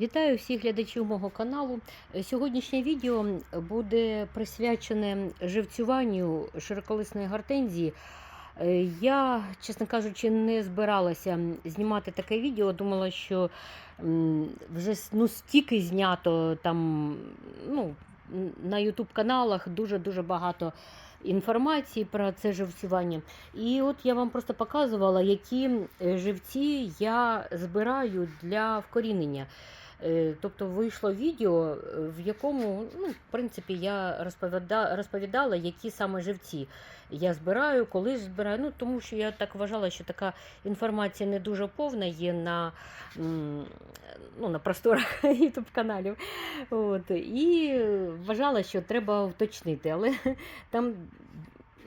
Вітаю всіх глядачів мого каналу. Е, Сьогоднішнє відео буде присвячене живцюванню широколисної гортензії. Е, Я, чесно кажучи, не збиралася знімати таке відео. Думала, що вже ну, стільки знято там ну, на YouTube каналах дуже-дуже багато інформації про це живцювання. І от я вам просто показувала, які е, живці я збираю для вкорінення. Е, Тобто вийшло відео, е, в якому, ну, в принципі, я розповіда, розповідала, які саме живці я збираю, коли збираю. Ну, тому що я так вважала, що така інформація не дуже повна є на, ну, на просторах youtube каналів. І вважала, що треба уточнити. Але там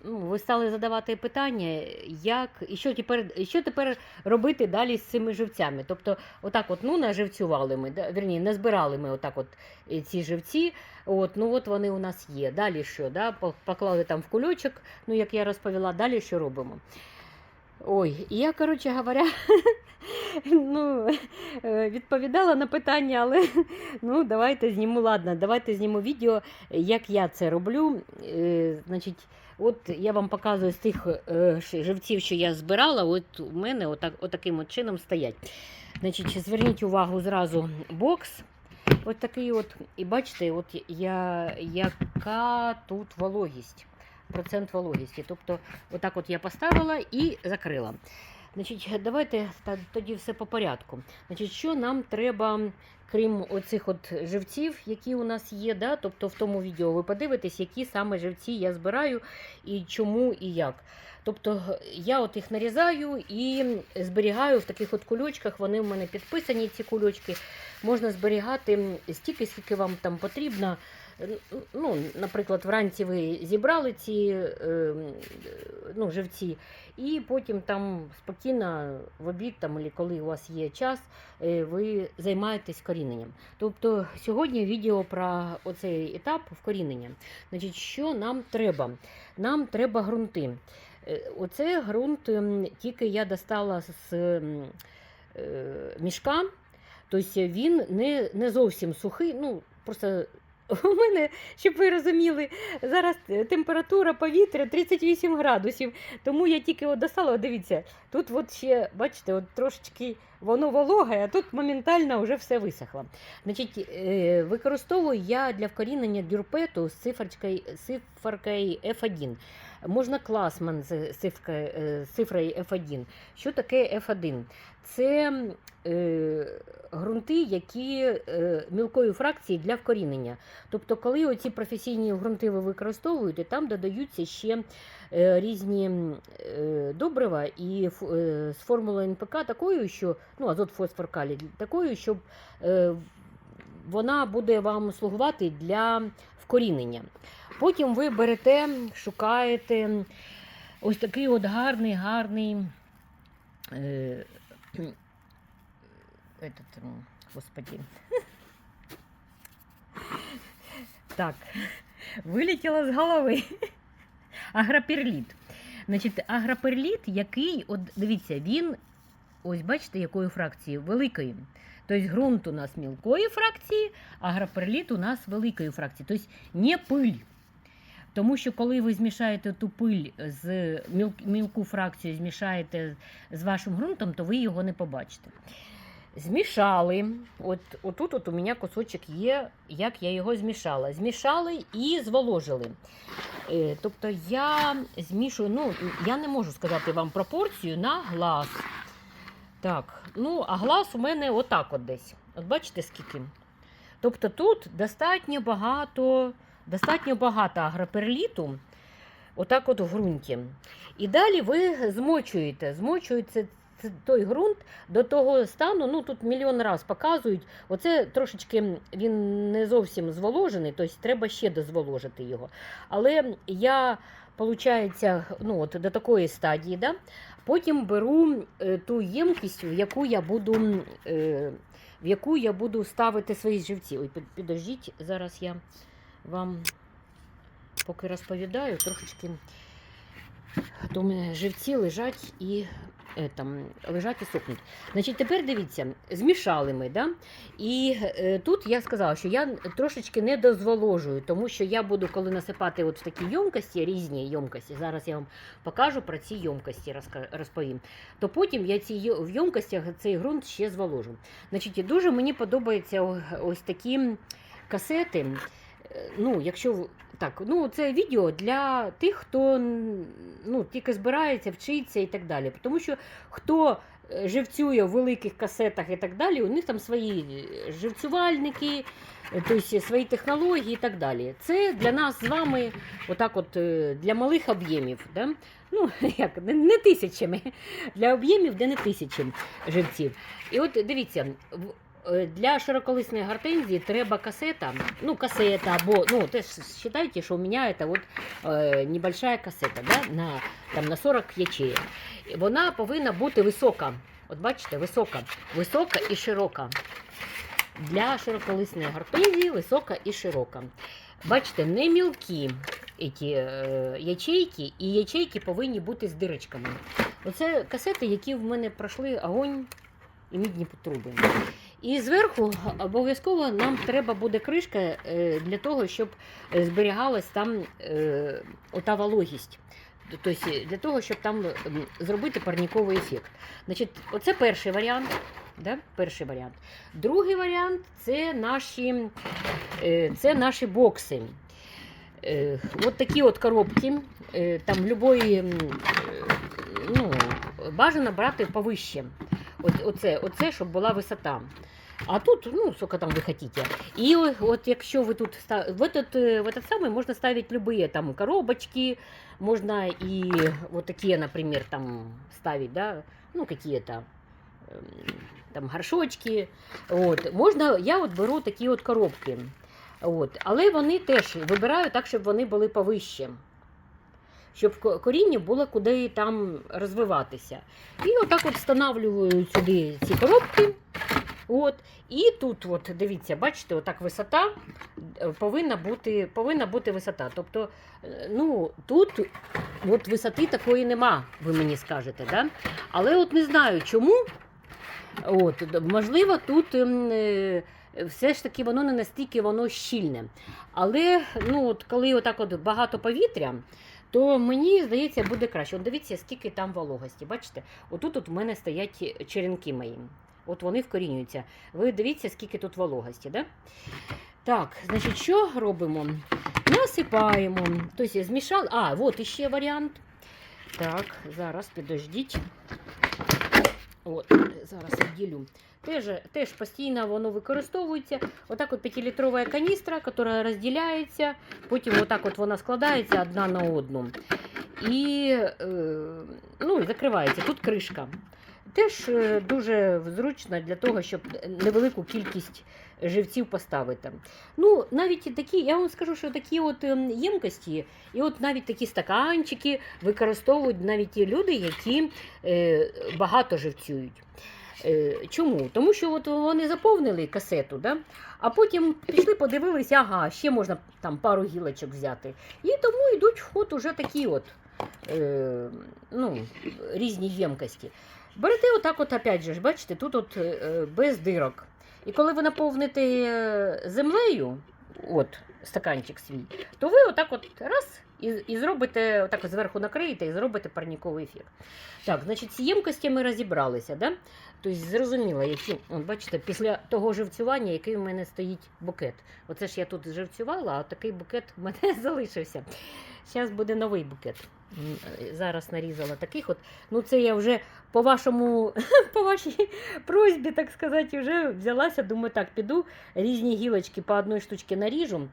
ну, ви стали задавати питання, як і що тепер, і що тепер робити далі з цими живцями. Тобто, отак, от ну наживцювали ми, да, вірні, назбирали ми отак, от е, ці живці. От, ну от вони у нас є. Далі що? Да? Поклали там в кульочок, ну як я розповіла, далі що робимо. Ой, і я, коротше говоря, ну, е, відповідала на питання, але ну, давайте зніму, ладно, давайте зніму відео, як я це роблю. Е, Значить, От я вам показую з тих е, живців, що я збирала. От у мене отак, отаким от чином стоять. Значить, зверніть увагу зразу бокс. От такий от. І бачите, от я, яка тут вологість, процент вологісті. Тобто, отак от я поставила і закрила. Значить, давайте тоді все по порядку. Значить, що нам треба, крім оцих от живців, які у нас є, да? тобто в тому відео ви подивитесь, які саме живці я збираю і чому і як. Тобто я от їх нарізаю і зберігаю в таких от кульочках. Вони в мене підписані, ці кульочки. Можна зберігати стільки, скільки вам там потрібно. Ну, Наприклад, вранці ви зібрали ці е, ну, живці, і потім там спокійно в обід, там, коли у вас є час, е, ви займаєтесь коріненням. Тобто сьогодні відео про оцей етап вкорінення. Значить, що нам треба? Нам треба ґрунти. Е, Оце ґрунт ем, тільки я достала з ем, е, мішка. Тобто він не, не зовсім сухий. Ну, просто у мене, щоб ви розуміли, зараз температура повітря 38 градусів. Тому я тільки от достала, дивіться, тут от ще, бачите, от трошечки воно вологе, а тут моментально вже все висохло. Значить, е, використовую я для вкорінення дюрпету з циферкою F1. Можна класман з цифрою, F1. Що таке F1? Це е, ґрунти, які е, мілкої фракції для вкорінення. Тобто, коли оці професійні ґрунти ви використовуєте, там додаються ще е, різні е, добрива і е, з формулою НПК такою, що ну, азот, фосфор, калій, такою, щоб е, вона буде вам слугувати для вкорінення. Потім ви берете, шукаєте ось такий от гарний, гарний. Е, этот, господи. Так, вилетіло з голови. Агроперліт. Значить, агроперліт, який, от дивіться, він, ось бачите, якої фракції? Великої. Тобто ґрунт у нас мілкої фракції, агроперліт у нас великої фракції. Тобто не пиль. Тому що коли ви змішаєте ту пиль з міл- мілку фракцію, змішаєте з вашим ґрунтом, то ви його не побачите. Змішали. От, отут от у мене кусочок є, як я його змішала. Змішали і зволожили. Е, тобто я змішую, ну, я не можу сказати вам пропорцію на глаз. Так, ну, а глаз у мене отак от десь. От бачите скільки? Тобто тут достатньо багато, достатньо багато агроперліту, отак от в ґрунті. І далі ви змочуєте, ц- той ґрунт до того стану, ну тут мільйон раз показують. Оце трошечки він не зовсім зволожений, тобто треба ще дозволожити його. Але я, виходить, ну, от до такої стадії, да? потім беру е, ту ємкість, в яку я буду. Е, в яку я буду ставити свої живці. Ой, підождіть, зараз я вам поки розповідаю, трошечки то у мене живці лежать і е, там, лежать і сохнуть. Значить, тепер дивіться, змішали ми, да? і е, тут я сказала, що я трошечки не дозволожую, тому що я буду, коли насипати от в такі йомкості, різні йомкості, зараз я вам покажу про ці йомкості, розповім, то потім я ці в йомкостях цей ґрунт ще зволожу. Значить, дуже мені подобаються ось такі касети. Е, Ну, якщо так, ну це відео для тих, хто ну, тільки збирається, вчиться і так далі. Тому що хто е, живцює в великих касетах і так далі, у них там свої е, живцювальники, е, тобто свої технології і так далі. Це для нас з вами, отак, от для малих об'ємів. Да? Ну, як, не, тисячами, для об'ємів, де не тисячі живців. І от дивіться, для широколисної гортензії треба касета, ну, касета, або, ну, теж считайте, що у мене це от, е, небольшая касета, да, на, там, на 40 ячеїв. І Вона повинна бути висока. От бачите, висока, висока і широка. Для широколисної гортензії висока і широка. Бачите, не мілкі ці, е, ячейки, і ячейки повинні бути з дирочками. Оце касети, які в мене пройшли огонь і мідні труби. І зверху обов'язково нам треба буде кришка е, для того, щоб е, зберігалась там е, ота вологість. Тобто для того, щоб там зробити парніковий ефект. Значить, оце перший варіант. Да? Перший варіант. Другий варіант це наші, це наші бокси. От такі от коробки. Там любої, ну, бажано брати повище. От, оце, оце, щоб була висота. А тут, ну, сколько там ви хотите. І о- от якщо ви тут ста- в этот, е, в этот самый можна ставити любые там коробочки, можно и вот такие, например, там ставить, да, ну, какие-то ем, там горшочки. От. Можна, я от беру такі от коробки. От. Але вони теж вибираю так, щоб вони були повище. Щоб коріння було куди там розвиватися. І отак от встановлюю сюди ці коробки. От. І тут, от, дивіться, бачите, отак висота е, повинна бути, повинна бути висота. Тобто, е, ну, тут от висоти такої нема, ви мені скажете. Да? Але от не знаю чому. От, можливо, тут ем, е, все ж таки воно не настільки воно щільне. Але ну, от, коли отак от багато повітря, то мені здається, буде краще. От дивіться, скільки там вологості. Бачите, отут от в мене стоять черенки мої. От вони вкорінюються. Ви дивіться, скільки тут вологості. Да? Так, значить, що робимо? Насипаємо. Тобто змішали. А, от іще варіант. Так, зараз підождіть. От, зараз відділю. Теж, теж постійно воно використовується. Отак от 5-літрова каністра, яка розділяється, потім отак от вона складається одна на одну. І, е, ну, закривається. Тут кришка. Теж е, дуже зручно для того, щоб невелику кількість живців поставити. Ну, навіть такі, я вам скажу, що такі от ем, ємкості, і от навіть такі стаканчики використовують навіть ті люди, які е, багато живцюють. Е, Чому? Тому що от вони заповнили касету, да? а потім пішли, подивилися, ага, ще можна там пару гілочок взяти. І тому йдуть в ход уже такі от ну, різні ємкості. Берете отак, от, опять же, бачите, тут от е, без дирок. І коли ви наповните е, землею, от стаканчик свій, то ви отак от раз і, зробите, отак зверху накриєте і зробите парніковий ефект. Так, значить, з ємкостями розібралися, да? Тобто зрозуміло, які, от бачите, після того живцювання, який в мене стоїть букет. Оце ж я тут живцювала, а такий букет в мене залишився. Зараз буде новий букет. Е, Зараз нарізала таких от. Ну, це я вже по вашому, по вашій просьбі, так сказати, вже взялася. Думаю, так, піду різні гілочки по одній штучці наріжу.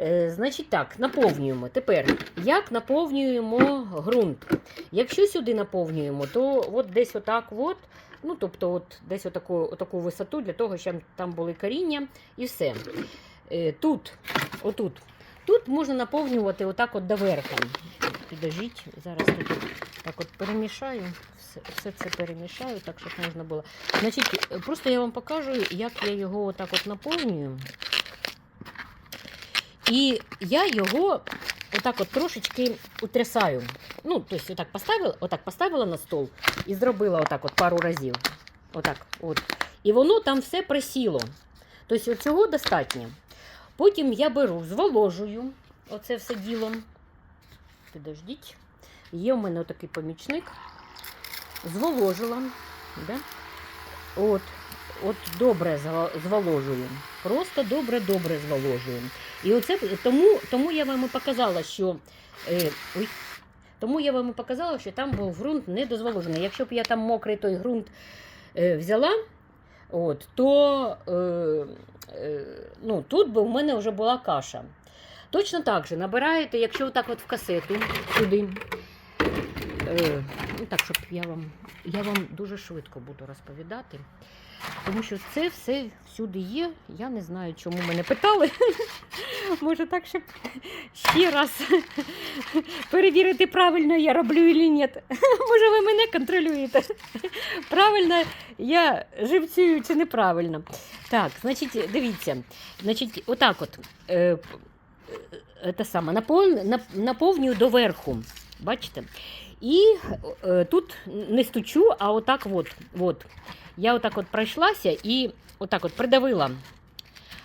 Е, значить так, наповнюємо. Тепер, як наповнюємо ґрунт? Якщо сюди наповнюємо, то от десь отак от, ну, тобто от десь отаку, отаку висоту для того, щоб там були коріння і все. Е, тут, отут, тут можна наповнювати отак от доверху. Підождіть, зараз тут так от перемішаю, все, все це перемішаю, так, щоб можна було. Значить, просто я вам покажу, як я його отак от наповнюю. І я його отак от трошечки утрясаю. Ну, тобто, отак поставила, отак поставила на стол і зробила отак от пару разів. Отак, от. І воно там все присіло. Тобто, цього достатньо. Потім я беру, зволожую оце все діло. Підождіть. Є в мене отакий помічник. Зволожила. Да? От, от добре зволожую. Просто добре-добре зволожую. І оце тому, тому я вам і показала, що. Е, ой, тому я вам і показала, що там був ґрунт недозволожений. Якщо б я там мокрий той ґрунт е, взяла, от, то е, е, ну, тут би в мене вже була каша. Точно так же набираєте, якщо так от в касету сюди. Е, ну так, щоб я вам, я вам дуже швидко буду розповідати. Тому що це все всюди є. Я не знаю, чому мене питали. Може так, щоб ще раз перевірити, правильно я роблю чи ні. Може, ви мене контролюєте. Правильно я живцюю чи неправильно. Так, значить, дивіться. Значить, отак от. Е, е, те саме, наповнюю доверху. Бачите? І е, тут не стучу, а отак от, от. Я отак от пройшлася і отак от придавила.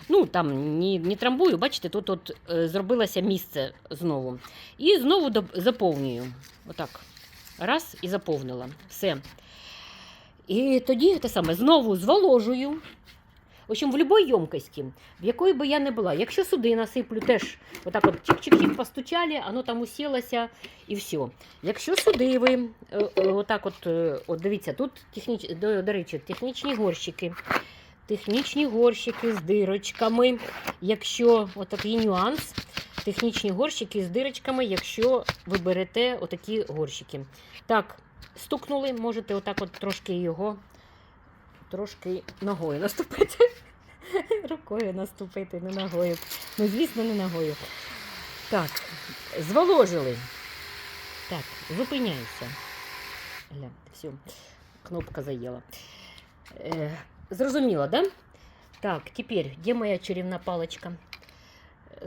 Ну, там не, не трамбую, бачите, тут от е, зробилося місце знову. І знову доп- заповнюю. Отак. Раз і заповнила. Все. І тоді те саме знову зволожую. В общем, в будь-якій ємкості, в якої би я не була. Якщо сюди насиплю, теж отак от чик-чик-чик постучали, воно там усілося і все. Якщо сюди ви, е, е, отак от, е, от дивіться, тут техніч, до, до речі, технічні горщики. Технічні горщики з дирочками. Якщо отакий нюанс, технічні горщики з дирочками, якщо ви берете отакі горщики. Так, стукнули, можете отак от трошки його трошки ногою наступити. Рукою наступити, не ногою. Ну, звісно, не ногою. Так, зволожили. Так, зупиняйся. Гля, все, кнопка заела. Э, зрозуміло, да? Так, тепер, де моя чарівна паличка?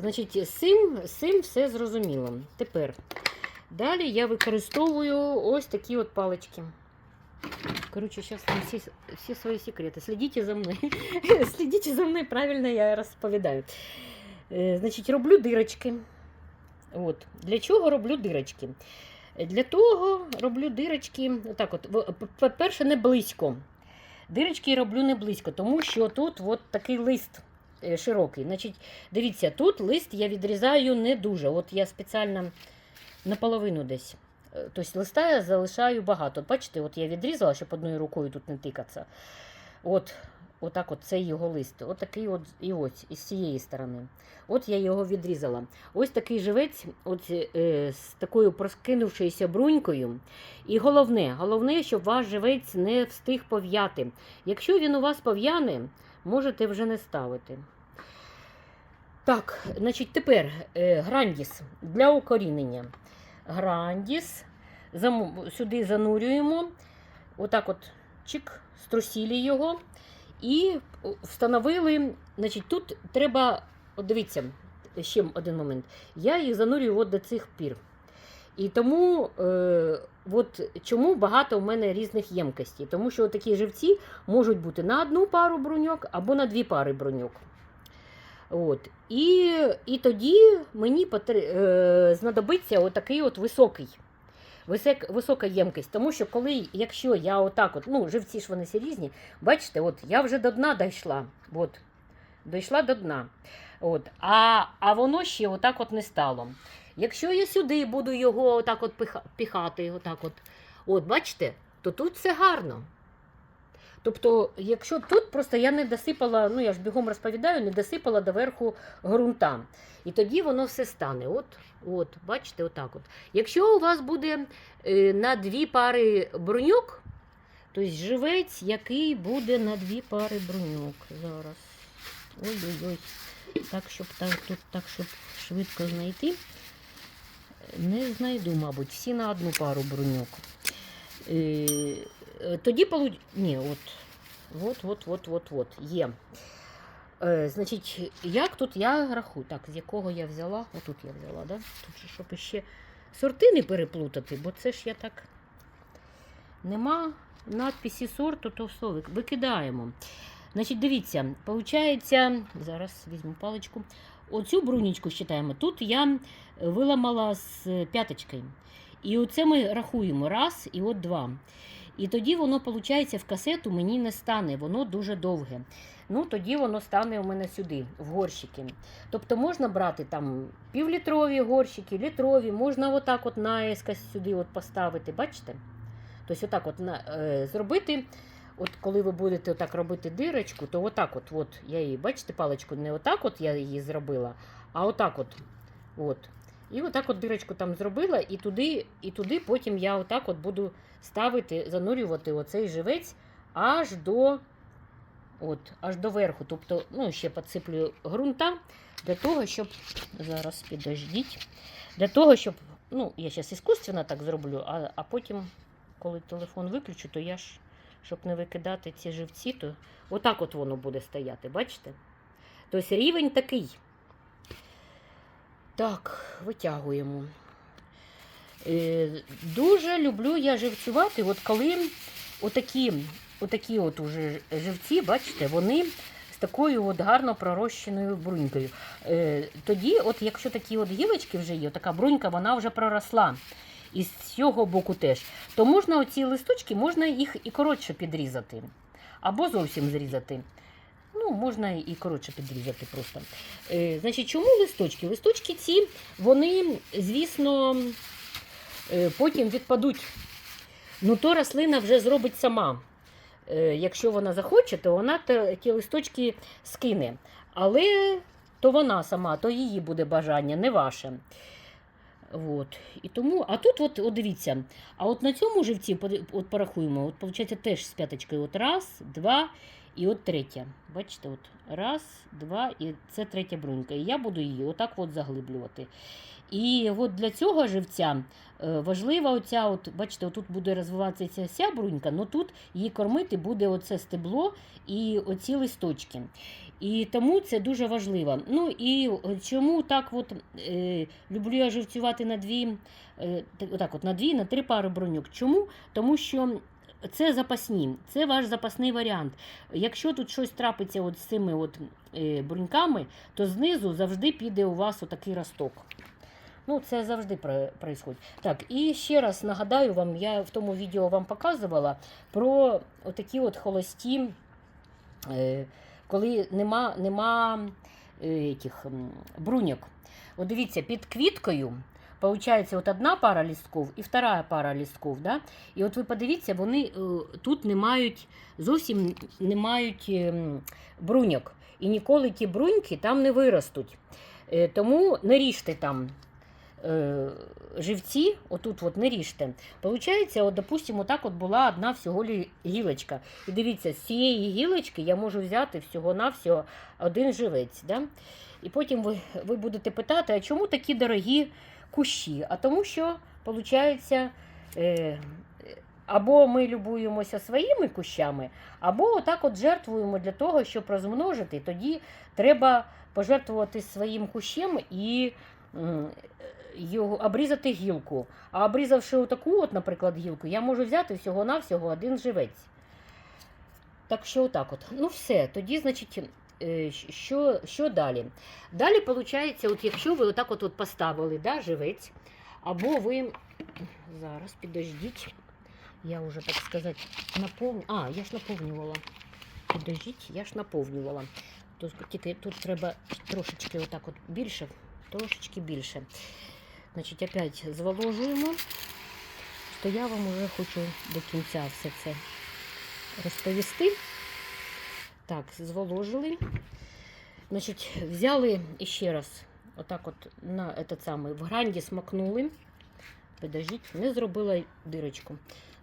Значить, з цим все зрозуміло. Тепер. Далі я використовую ось такі от палички. Короче, сейчас вам все, все свои секреты. Следите за мной. Следите за мной, правильно я розповідаю. Е, Значить, роблю дирочки. От. Для чого роблю дирочки? Для того роблю дирочки, отак от, по-перше, не близько. Дирочки роблю не близько, тому що тут от такий лист е, широкий. Значить, дивіться, тут лист я відрізаю не дуже. От я спеціально наполовину десь. Е, Тобто листа я залишаю багато. Бачите, от я відрізала, щоб одною рукою тут не тикатися. От, отак от цей його лист. От такий от і ось із цієї сторони. От я його відрізала. Ось такий живець, от, е, з такою проскинувшоюся брунькою. І головне, головне, щоб ваш живець не встиг пов'яти. Якщо він у вас пов'яне, можете вже не ставити. Так, значить, тепер е, грандіс для укорінення. Грандіс. Сюди занурюємо. Отак от чик, струсілі його. І встановили. Значить, тут треба. От дивіться, ще один момент. Я їх занурюю от до цих пір. І тому е, от чому багато в мене різних ємкостей. Тому що такі живці можуть бути на одну пару бруньок або на дві пари бруньок. От. І, і тоді мені потр... е, знадобиться отакий от високий. Висок, висока ємкість. Тому що коли, якщо я отак, от, ну, живці ж вони всі різні, бачите, от я вже до дна дійшла. От, дійшла до дна. От, а, а воно ще отак от не стало. Якщо я сюди буду його отак от пиха, піхати, отак от, от, бачите, то тут все гарно. Тобто, якщо тут просто я не досипала, ну я ж бігом розповідаю, не досипала доверху ґрунта. І тоді воно все стане. От, от, бачите, отак от. Якщо у вас буде е, на дві пари бруньок, тобто живець, який буде на дві пари бруньок. Зараз. Ой-ой-ой. Так, щоб так, тут так, щоб швидко знайти. Не знайду, мабуть, всі на одну пару бруньок. Е, тоді получ... Ні, от. От, от, от, от, от, є. Е, значить, як тут я рахую? Так, з якого я взяла? Отут я взяла, да? Тут щоб іще сорти не переплутати, бо це ж я так. Нема надписі сорту, то все, викидаємо. Значить, дивіться, виходить, зараз візьму паличку. Оцю брунічку считаємо. Тут я виламала з п'яточкою. І оце ми рахуємо раз і от два. І тоді воно, виходить, в касету мені не стане, воно дуже довге. Ну, тоді воно стане у мене сюди, в горщики. Тобто можна брати там півлітрові горщики, літрові, можна отак от наискось сюди от поставити, бачите? Тобто отак от на, е, зробити, от коли ви будете отак робити дирочку, то отак от, от я її, бачите, паличку, не отак от я її зробила, а отак от. от. І отак от дирочку там зробила, і туди, і туди потім я отак от буду ставити, занурювати оцей живець аж до, от, аж до верху. Тобто, ну, ще підсиплю ґрунта для того, щоб. Зараз підождіть. Для того, щоб. Ну, я зараз іскусственно так зроблю, а, а потім, коли телефон виключу, то я ж, щоб не викидати ці живці, то отак от воно буде стояти, бачите? Тобто рівень такий. Так, витягуємо. Е, дуже люблю я живцювати, от коли отакі, отакі от уже живці, бачите, вони з такою от гарно пророщеною брунькою. Е, тоді, от якщо такі от гілочки вже є, така брунька, вона вже проросла. І з цього боку теж, то можна оці листочки, можна їх і коротше підрізати. Або зовсім зрізати. Ну, можна і коротше підрізати просто. Е, значить, чому листочки? Листочки ці, вони, звісно, е, потім відпадуть. Ну, то рослина вже зробить сама. Е, якщо вона захоче, то вона ті листочки скине. Але то вона сама, то її буде бажання, не ваше. От. І тому, а тут, от, от дивіться, а от на цьому живці, от порахуємо, от виходить теж з п'яточкою. От раз, два і от третя. Бачите, от раз, два, і це третя брунька. І я буду її отак от заглиблювати. І от для цього живця е, важлива оця, от, бачите, отут буде розвиватися ця брунька, але тут її кормити буде оце стебло і оці листочки. І тому це дуже важливо. Ну і чому так от, е, люблю я живцювати на дві, е, так- отак от, на дві, на три пари броньок. Чому? Тому що це запасні, це ваш запасний варіант. Якщо тут щось трапиться от з цими от, е, бруньками, то знизу завжди піде у вас отакий росток. Ну, це завжди відбувається. Так, і ще раз нагадаю вам, я в тому відео вам показувала про отакі от холості, е, коли нема, нема е, этих, бруньок. От дивіться, під квіткою Получається, от одна пара лістків і вторая пара лістків. Да? І от ви подивіться, вони е, тут не мають, зовсім не мають ем, бруньок. І ніколи ті бруньки там не виростуть. Е, Тому не ріжте там е, живці, отут от не ріжте. Получається, от, допустимо, так от була одна всього гілочка. І дивіться, з цієї гілочки я можу взяти всього-навсього один живець. Да? І потім ви, ви будете питати, а чому такі дорогі кущі? А тому що, виходить, е, або ми любуємося своїми кущами, або отак от жертвуємо для того, щоб розмножити. Тоді треба пожертвувати своїм кущем і його, обрізати гілку. А обрізавши отаку, от, наприклад, гілку, я можу взяти всього-навсього один живець. Так що отак от. Ну все, тоді, значить, що, що далі? Далі, виходить, от якщо ви отак от, поставили да, живець, або ви. Зараз підождіть. Я вже, так сказати, наповню. А, я ж наповнювала. Підождіть, я ж наповнювала. Тут, тільки тут треба трошечки отак от більше, трошечки більше. Значить, опять зволожуємо. То я вам вже хочу до кінця все це розповісти. Так, зволожили. Значить, взяли іще раз, отак от на этот самий, в гранді смакнули. Подождіть, не зробила дирочку.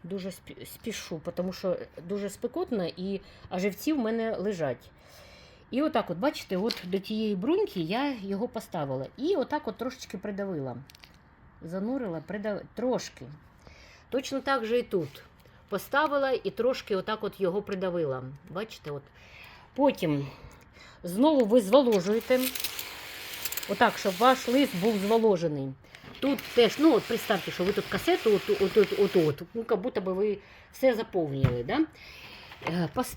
Дуже спішу, тому що дуже спекотно і а живці в мене лежать. І отак, от, бачите, от до тієї бруньки я його поставила. І отак от трошечки придавила. Занурила, придав... трошки. Точно так же і тут. Поставила і трошки отак от його придавила. Бачите, от. Потім Знову ви зволожуєте. Отак, щоб ваш лист був зволожений. Тут теж, ну от представте, що ви тут касету, от, от, от, от, от, ну, як будто би ви все заповнили. Да?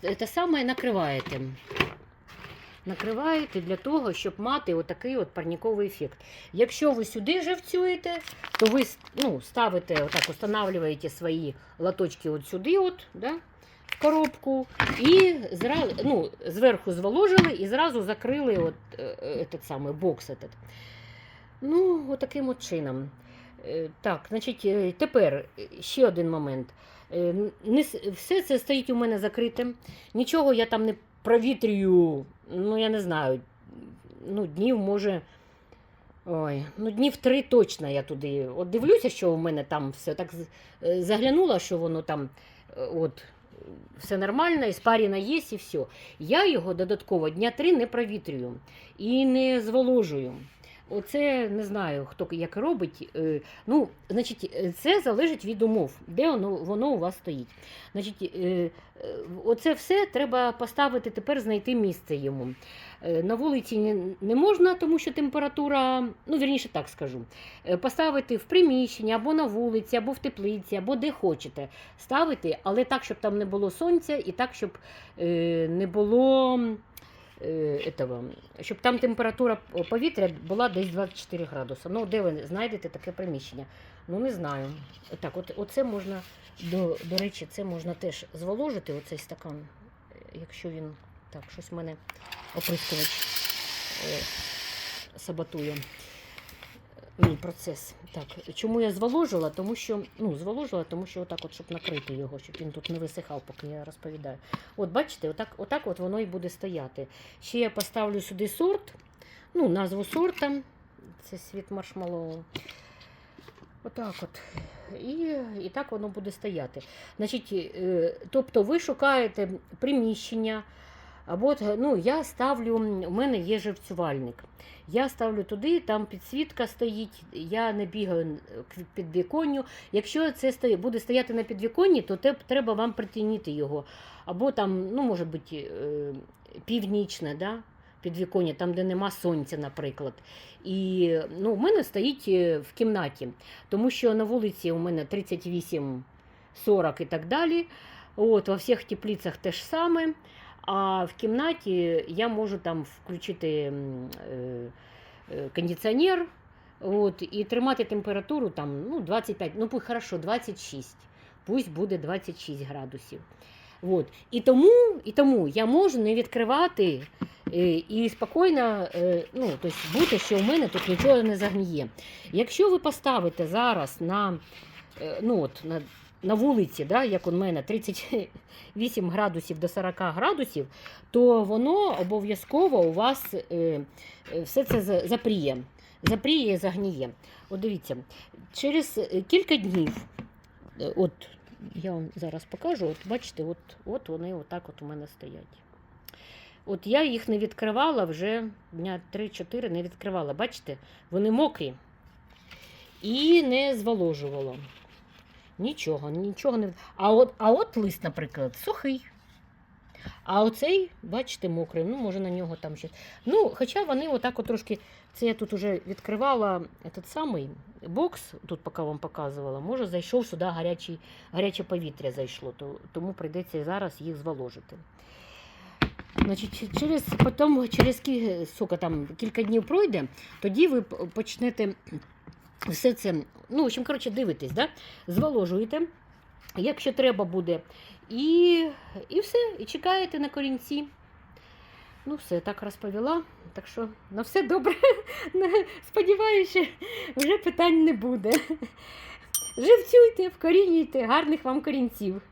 Е, Те саме накриваєте. Накриваєте для того, щоб мати отакий от парніковий ефект. Якщо ви сюди живцюєте, то ви ну, ставите, отак, устанавливаєте свої лоточки от сюди, от, да, в коробку, і зразу, ну, зверху зволожили і зразу закрили от, е, этот самий бокс. Этот. Ну, отаким от чином. Е, Так, значить, е, тепер ще один момент. Все це стоїть у мене закритим. Нічого я там не провітрюю, ну я не знаю, ну, днів може. Ой, ну днів три точно я туди. От дивлюся, що в мене там все так е, заглянула, що воно там е, от, все нормально, і спаріна є і все. Я його додатково дня три не провітрюю і не зволожую. Оце не знаю, хто як робить. Е, Ну, значить, е, це залежить від умов, де воно, воно у вас стоїть. Значить, е, оце все треба поставити тепер, знайти місце йому. На вулиці не, можна, тому що температура, ну вірніше так скажу, поставити в приміщенні або на вулиці, або в теплиці, або де хочете ставити, але так, щоб там не було сонця, і так, щоб не було. Е, Этого, щоб там температура повітря була десь 24 градуси. Ну, де ви знайдете таке приміщення? Ну, не знаю. Так, от, оце можна, до, до речі, це можна теж зволожити, оцей стакан, якщо він. Так, щось в мене оприскувач е, саботує мій процес. Так, чому я зволожила? Тому що, ну, зволожила, тому що отак, от, щоб накрити його, щоб він тут не висихав, поки я розповідаю. От бачите, отак, отак от воно і буде стояти. Ще я поставлю сюди сорт, ну, назву сорта. Це світ маршмаллоу. Отак от. І, і так воно буде стояти. Значить, е, тобто ви шукаєте приміщення. Або от, ну, я ставлю, у мене є живцювальник. Я ставлю туди, там підсвітка стоїть, я не бігаю к підвіконню. Якщо це буде стояти на підвіконні, то треба вам притягнути його. Або там, ну, може бути, е, північне, да? підвіконня, там, де нема сонця, наприклад. І ну, у мене стоїть е, в кімнаті, тому що на вулиці у мене 38, 40 і так далі. От, во всіх теплицях те ж саме. А в кімнаті я можу там включити е, е, кондиціонер от, і тримати температуру там, ну, 25, ну хорошо, 26. Пусть буде 26 градусів. От. І, тому, і тому я можу не відкривати е, і спокійно ну, тобто бути, що у мене тут нічого не загніє. Якщо ви поставите зараз на, ну, от, на, на вулиці, да, як у мене 38 градусів до 40 градусів, то воно обов'язково у вас е, е, все це запріє. Запріє і загніє. От дивіться, через кілька днів, е, от я вам зараз покажу, от бачите, от, от вони отак от у мене стоять. От я їх не відкривала вже дня 3-4 не відкривала. Бачите, вони мокрі і не зволожувала. Нічого, нічого не. А от, а от лист, наприклад, сухий. А оцей, бачите, мокрий, ну, може на нього там щось. Ну, хоча вони отак от трошки. Це я тут уже відкривала этот самий бокс, тут поки вам показувала. Може, зайшов сюди гарячий, гаряче повітря зайшло, то, тому прийдеться зараз їх зволожити. Значить, через, потім, через скільки там, кілька днів пройде, тоді ви почнете все це, ну, в общем, коротше, дивитесь, да? зволожуєте, якщо треба буде, і, і все, і чекаєте на корінці. Ну, все, так розповіла. Так що на все добре. Сподіваюся, вже питань не буде. Живцюйте, вкорінюйте, гарних вам корінців.